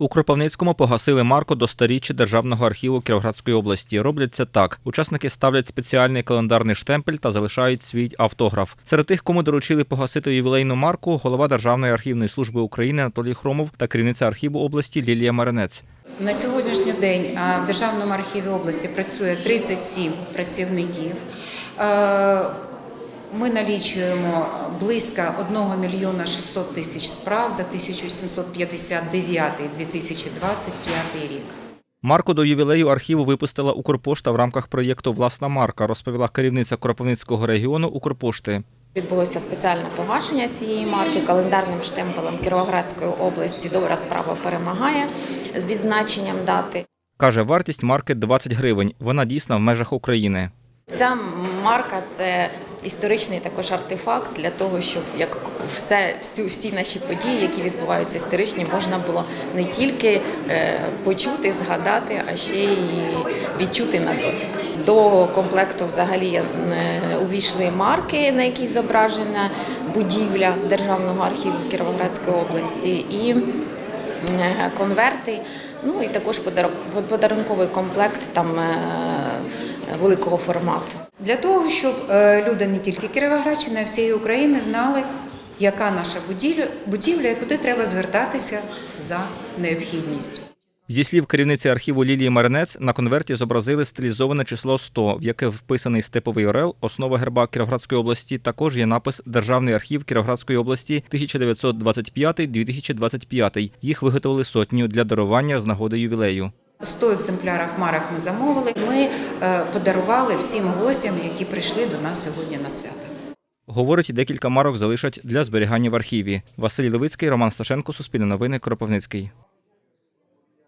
У Кропивницькому погасили марку до сторіччя Державного архіву Кіровоградської області. Роблять це так. Учасники ставлять спеціальний календарний штемпель та залишають свій автограф. Серед тих, кому доручили погасити ювілейну марку, голова Державної архівної служби України Анатолій Хромов та керівниця архіву області Лілія Маринець. На сьогоднішній день в Державному архіві області працює 37 працівників. Ми налічуємо близько 1 мільйона 600 тисяч справ за 1759-2025 рік. Марку до ювілею архіву випустила Укрпошта в рамках проєкту Власна марка, розповіла керівниця Кропивницького регіону Укрпошти. Відбулося спеціальне погашення цієї марки календарним штемпелем Кіровоградської області. Добра справа перемагає з відзначенням дати. Каже, вартість марки 20 гривень. Вона дійсна в межах України. Ця марка це історичний також артефакт для того, щоб як все, всю, всі наші події, які відбуваються історичні, можна було не тільки е, почути, згадати, а ще й відчути на дотик. До комплекту взагалі е, увійшли марки, на якій зображена будівля Державного архіву Кіровоградської області і е, конверти. Ну і також подар- подарунковий комплект там великого формату. Для того, щоб е, люди не тільки Кіровоградщини, а всієї України знали, яка наша будівля, будівля і куди треба звертатися за необхідністю. Зі слів керівниці архіву Лілії Маринець, на конверті зобразили стилізоване число 100, в яке вписаний степовий орел, основа герба Кіровоградської області. Також є напис Державний архів Кіровоградської області 1925-2025. Їх виготовили сотню для дарування з нагоди ювілею. 100 екземплярів марок ми замовили. Ми е, подарували всім гостям, які прийшли до нас сьогодні на свято. Говорить, декілька марок залишать для зберігання в архіві. Василь Левицький, Роман Сташенко, Суспільне новини, Кропивницький.